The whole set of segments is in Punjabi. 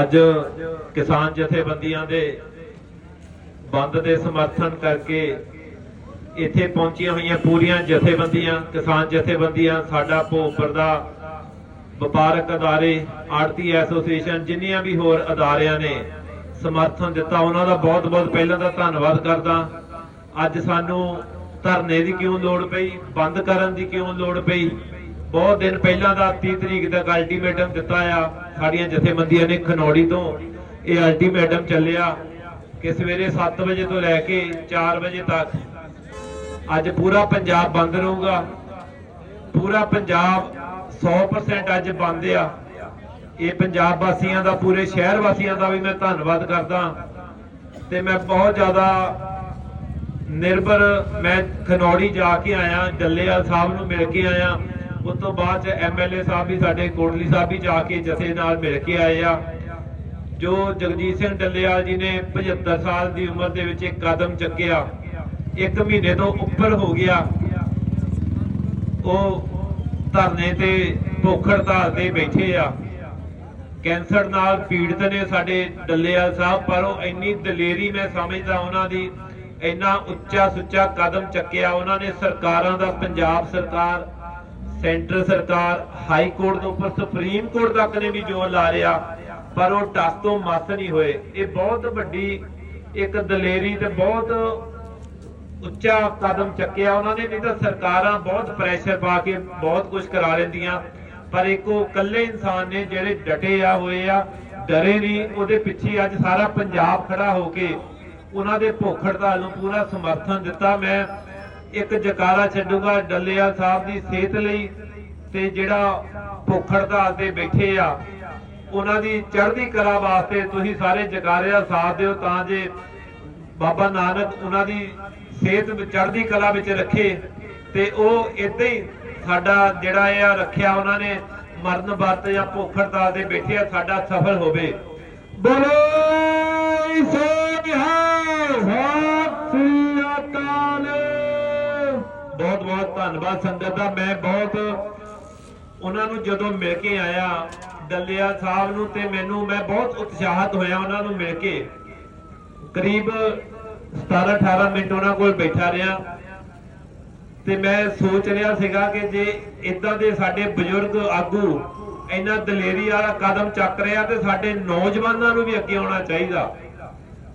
ਅੱਜ ਕਿਸਾਨ ਜਥੇਬੰਦੀਆਂ ਦੇ ਬੰਦ ਦੇ ਸਮਰਥਨ ਕਰਕੇ ਇੱਥੇ ਪਹੁੰਚੀਆਂ ਹੋਈਆਂ ਪੂਰੀਆਂ ਜਥੇਬੰਦੀਆਂ, ਕਿਸਾਨ ਜਥੇਬੰਦੀਆਂ, ਸਾਡਾ ਭੋਪਰ ਦਾ ਵਪਾਰਕ ਅਦਾਰੇ ਆੜਤੀ ਐਸੋਸੀਏਸ਼ਨ, ਜਿੰਨੀਆਂ ਵੀ ਹੋਰ ਅਦਾਰਿਆਂ ਨੇ ਸਮਰਥਨ ਦਿੱਤਾ, ਉਹਨਾਂ ਦਾ ਬਹੁਤ-ਬਹੁਤ ਪਹਿਲਾਂ ਦਾ ਧੰਨਵਾਦ ਕਰਦਾ। ਅੱਜ ਸਾਨੂੰ ਧਰਨੇ ਦੀ ਕਿਉਂ ਲੋੜ ਪਈ? ਬੰਦ ਕਰਨ ਦੀ ਕਿਉਂ ਲੋੜ ਪਈ? ਬਹੁਤ ਦਿਨ ਪਹਿਲਾਂ ਦਾ 30 ਤਰੀਕ ਤੱਕ ਅਲਟੀਮੇਟਮ ਦਿੱਤਾ ਆ, ਸਾਡੀਆਂ ਜਥੇਬੰਦੀਆਂ ਨੇ ਖਨੌੜੀ ਤੋਂ। ਇਹ ਅਲਟੀਮੇਟਮ ਚੱਲਿਆ ਕਿ ਸਵੇਰੇ 7 ਵਜੇ ਤੋਂ ਲੈ ਕੇ 4 ਵਜੇ ਤੱਕ ਅੱਜ ਪੂਰਾ ਪੰਜਾਬ ਬੰਦ ਰਹੂਗਾ। ਪੂਰਾ ਪੰਜਾਬ 100% ਅੱਜ ਬੰਦ ਆ। ਇਹ ਪੰਜਾਬ ਵਾਸੀਆਂ ਦਾ, ਪੂਰੇ ਸ਼ਹਿਰ ਵਾਸੀਆਂ ਦਾ ਵੀ ਮੈਂ ਧੰਨਵਾਦ ਕਰਦਾ। ਤੇ ਮੈਂ ਬਹੁਤ ਜ਼ਿਆਦਾ ਨਿਰਭਰ, ਮੈਂ ਖਨੌੜੀ ਜਾ ਕੇ ਆਇਆ, ਡੱਲੇਵਾਲ ਸਾਹਿਬ ਨੂੰ ਮਿਲ ਕੇ ਆਇਆ। ਉਸ ਤੋਂ ਬਾਅਦ ਚ ਐਮਐਲਏ ਸਾਹਿਬ ਵੀ ਸਾਡੇ, ਕੋਟਲੀ ਸਾਹਿਬ ਵੀ ਜਾ ਕੇ ਜਥੇ ਨਾਲ ਮਿਲ ਕੇ ਆਏ ਆ, ਜੋ ਜਗਜੀਤ ਸਿੰਘ ਡੱਲੇਵਾਲ ਜੀ ਨੇ 75 ਸਾਲ ਦੀ ਉਮਰ ਦੇ ਵਿੱਚ ਇੱਕ ਕਦਮ ਚੱਕਿਆ, ਇੱਕ ਮਹੀਨੇ ਤੋਂ ਉੱਪਰ ਹੋ ਗਿਆ। ਉਹ ਧਰਨੇ ਤੇ ਭੁੱਖ ਹੜਤਾਲ ਤੇ ਬੈਠੇ ਆ। ਕੈਂਸਰ ਨਾਲ ਪੀੜਤ ਨੇ ਸਾਡੇ ਡੱਲੇਵਾਲ ਸਾਹਿਬ, ਪਰ ਉਹ ਇੰਨੀ ਦਲੇਰੀ ਮੈਂ ਸਮਝਦਾ ਉਹਨਾਂ ਦੀ, ਇੰਨਾ ਉੱਚਾ ਸੁੱਚਾ ਕਦਮ ਚੱਕਿਆ, ਉਹਨਾਂ ਨੇ ਸਰਕਾਰਾਂ ਦਾ, ਪੰਜਾਬ ਸਰਕਾਰ ਸੈਂਟਰ ਸਰਕਾਰ ਹਾਈ ਕੋਰਟ ਤੋਂ ਉੱਪਰ ਸੁਪਰੀਮ ਕੋਰਟ ਤੱਕ ਨੇ ਵੀ ਜ਼ੋਰ ਲਾ ਰਿਹਾ, ਪਰ ਉਹ ਟਸ ਤੋਂ ਮਸ ਨਹੀਂ ਹੋਏ। ਇਹ ਬਹੁਤ ਵੱਡੀ ਇੱਕ ਦਲੇਰੀ ਤੇ ਬਹੁਤ ਉੱਚਾ ਕਦਮ ਚੱਕਿਆ। ਉਹਨਾਂ ਨੇ ਨਹੀਂ ਤਾਂ ਸਰਕਾਰਾਂ ਬਹੁਤ ਪ੍ਰੈਸ਼ਰ ਪਾ ਕੇ ਬਹੁਤ ਕੁਝ ਕਰਾ ਲੈਂਦੀਆਂ, ਪਰ ਇੱਕ ਉਹ ਇਕੱਲੇ ਇਨਸਾਨ ਨੇ ਜਿਹੜੇ ਡਟੇ ਆ, ਹੋਏ ਆ, ਡਰੇ ਨਹੀਂ, ਉਹਦੇ ਪਿੱਛੇ ਅੱਜ ਸਾਰਾ ਪੰਜਾਬ ਖੜਾ ਹੋ ਕੇ ਉਹਨਾਂ ਦੇ ਭੁੱਖ ਹੜਤਾਲ ਨੂੰ ਪੂਰਾ ਸਮਰਥਨ ਦਿੱਤਾ। ਮੈਂ ਇੱਕ ਜਕਾਰਾ ਛੱਡੂਗਾ ਡੱਲੇਵਾਲ ਸਾਹਿਬ ਦੀ ਸਿਹਤ ਲਈ ਤੇ ਜਿਹੜਾ ਭੁੱਖ ਹੜਤਾਲ ਤੇ ਬੈਠੇ ਆ, ਉਹਨਾਂ ਦੀ ਚੜ੍ਹਦੀ ਕਲਾ ਵਾਸਤੇ ਤੁਸੀਂ ਸਾਰੇ ਜਕਾਰੇ ਦਾ ਸਾਥ ਦਿਓ ਤਾਂ ਜੇ ਬਾਬਾ ਨਾਨਕ ਉਹਨਾਂ ਦੀ ਸਿਹਤ ਚੜ੍ਹਦੀ ਕਲਾ ਵਿੱਚ ਰੱਖੇ ਤੇ ਉਹ ਇਦਾਂ ਹੀ ਸਾਡਾ ਜਿਹੜਾ ਇਹ ਆ ਰੱਖਿਆ ਉਹਨਾਂ ਨੇ ਮਰਨ ਵਰਤ ਜਾਂ ਭੁੱਖ ਹੜਤਾਲ ਤੇ ਬੈਠੇ ਆ, ਸਾਡਾ ਸਫਲ ਹੋਵੇ। ਬੋਲੇ! ਧੰਨਵਾਦ ਸੰਗਤ ਦਾ ਮੈਂ ਬਹੁਤ ਉਹਨਾਂ ਨੂੰ ਜਦੋਂ ਮਿਲ ਕੇ ਆਇਆ ਡੱਲਿਆ ਸਾਹਿਬ ਨੂੰ ਤੇ ਮੈਨੂੰ ਮੈਂ ਬਹੁਤ ਉਤਸ਼ਾਹਤ ਹੋਇਆ ਉਹਨਾਂ ਨੂੰ ਮਿਲ ਕੇ। ਕਰੀਬ 17 18 ਮਿੰਟ ਉਹਨਾਂ ਕੋਲ ਬੈਠਾ ਰਿਹਾ ਤੇ ਮੈਂ ਸੋਚ ਰਿਹਾ ਸੀਗਾ ਕਿ ਜੇ ਇਦਾਂ ਦੇ ਸਾਡੇ ਬਜ਼ੁਰਗ ਆਗੂ ਇੰਨਾ ਦਲੇਰੀ ਵਾਲਾ ਕਦਮ ਚੱਕ ਰਿਹਾ ਤੇ ਸਾਡੇ ਨੌਜਵਾਨਾਂ ਨੂੰ ਵੀ ਅੱਗੇ ਆਉਣਾ ਚਾਹੀਦਾ।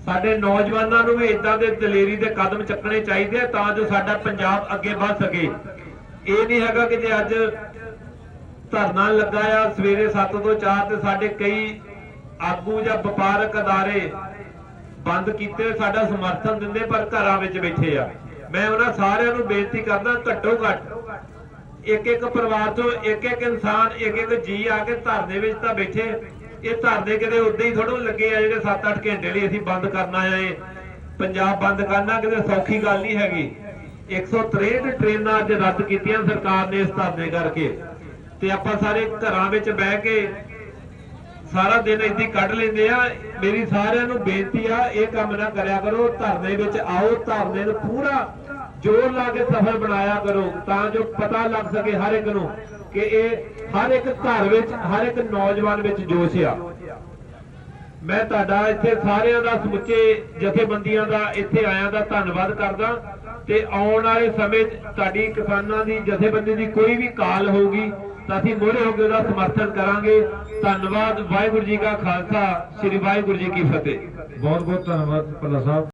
ਸਾਡੇ ਨੌਜਵਾਨਾਂ ਨੂੰ ਵੀ ਇਦਾਂ ਦੇ ਦਲੇਰੀ ਦੇ ਕਦਮ ਚੱਕਣੇ ਚਾਹੀਦੇ ਆ ਤਾਂ ਜੋ ਸਾਡਾ ਪੰਜਾਬ ਅੱਗੇ ਵੱਧ ਸਕੇ। ਇਹ ਨਹੀਂ ਹੈਗਾ ਕਿ ਜੇ ਅੱਜ ਧਰਨਾ ਲੱਗਾ ਆ, ਸਵੇਰੇ 7 ਤੋਂ 4 ਤੇ ਸਾਡੇ ਕਈ ਆਗੂ ਜਾਂ ਵਪਾਰਕ ਅਦਾਰੇ ਬੰਦ ਕੀਤੇ, ਸਾਡਾ ਸਮਰਥਨ ਦਿੰਦੇ ਪਰ ਘਰਾਂ ਵਿੱਚ ਬੈਠੇ ਆ। ਮੈਂ ਉਹਨਾਂ ਸਾਰਿਆਂ ਨੂੰ ਬੇਨਤੀ ਕਰਦਾ, ਘੱਟੋ ਘੱਟ ਇੱਕ ਇੱਕ ਪਰਿਵਾਰ ਤੋਂ ਇੱਕ ਇੱਕ ਇਨਸਾਨ ਇੱਕ ਇੱਕ ਜੀ ਆ ਕੇ ਧਰਨੇ ਵਿੱਚ ਤਾਂ ਬੈਠੇ। ਇਹ ਧਰਨੇ ਕਿਤੇ ਉਦਾਂ ਹੀ ਥੋੜੋ ਲੱਗੇ ਆ ਜਿਹੜੇ 7-8 ਘੰਟੇ ਲਈ ਅਸੀਂ ਬੰਦ ਕਰਨਾ ਆ ਪੰਜਾਬ ਬੰਦ ਕਰਨਾ ਕਿਤੇ ਸੌਖੀ ਗੱਲ ਨਹੀਂ ਹੈਗੀ। 163 ਟ੍ਰੇਨਾਂ ਅੱਜ ਰੱਦ ਕੀਤੀਆਂ ਸਰਕਾਰ ਨੇ ਇਸ ਧਰਨੇ ਕਰਕੇ। ਤੇ ਆਪਾਂ ਸਾਰੇ ਘਰਾਂ ਵਿੱਚ ਬਹਿ ਕੇ ਸਾਰਾ ਦਿਨ ਇੱਥੇ ਕੱਢ ਲੈਂਦੇ ਆ। ਮੇਰੀ ਸਾਰਿਆਂ ਨੂੰ ਬੇਨਤੀ ਆ, ਇਹ ਕੰਮ ਨਾ ਕਰਿਆ ਕਰੋ। ਧਰਨੇ ਵਿੱਚ ਆਓ, ਧਰਨੇ ਨੂੰ ਪੂਰਾ ਜ਼ੋਰ ਲਾ ਕੇ ਸਫਲ ਬਣਾਇਆ ਕਰੋ ਤਾਂ ਜੋ ਪਤਾ ਲੱਗ ਸਕੇ ਹਰ ਇੱਕ ਨੂੰ ਕਿ ਇਹ ਹਰ ਇੱਕ ਘਰ ਵਿੱਚ, ਹਰ ਇੱਕ ਨੌਜਵਾਨ ਵਿੱਚ ਜੋਸ਼ ਆ। ਮੈਂ ਤੁਹਾਡਾ ਇੱਥੇ ਸਾਰਿਆਂ ਦਾ ਸਮੁੱਚੇ ਜਥੇਬੰਦੀਆਂ ਦਾ, ਇੱਥੇ ਆਇਆਂ ਦਾ ਧੰਨਵਾਦ ਕਰਦਾ ਤੇ ਆਉਣ ਵਾਲੇ ਸਮੇਂ 'ਚ ਤੁਹਾਡੀ ਕਿਸਾਨਾਂ ਦੀ, ਜਥੇਬੰਦੀ ਦੀ ਕੋਈ ਵੀ ਕਾਲ ਹੋਊਗੀ ਤਾਂ ਅਸੀਂ ਮੋਹਰੇ ਹੋ ਕੇ ਉਹਦਾ ਸਮਰਥਨ ਕਰਾਂਗੇ। ਧੰਨਵਾਦ, ਵਾਹਿਗੁਰੂ ਜੀ ਕਾ ਖਾਲਸਾ, ਸ੍ਰੀ ਵਾਹਿਗੁਰੂ ਜੀ ਕੀ ਫਤਿਹ। ਬਹੁਤ ਬਹੁਤ ਧੰਨਵਾਦ ਭੱਲਾ ਸਾਹਿਬ।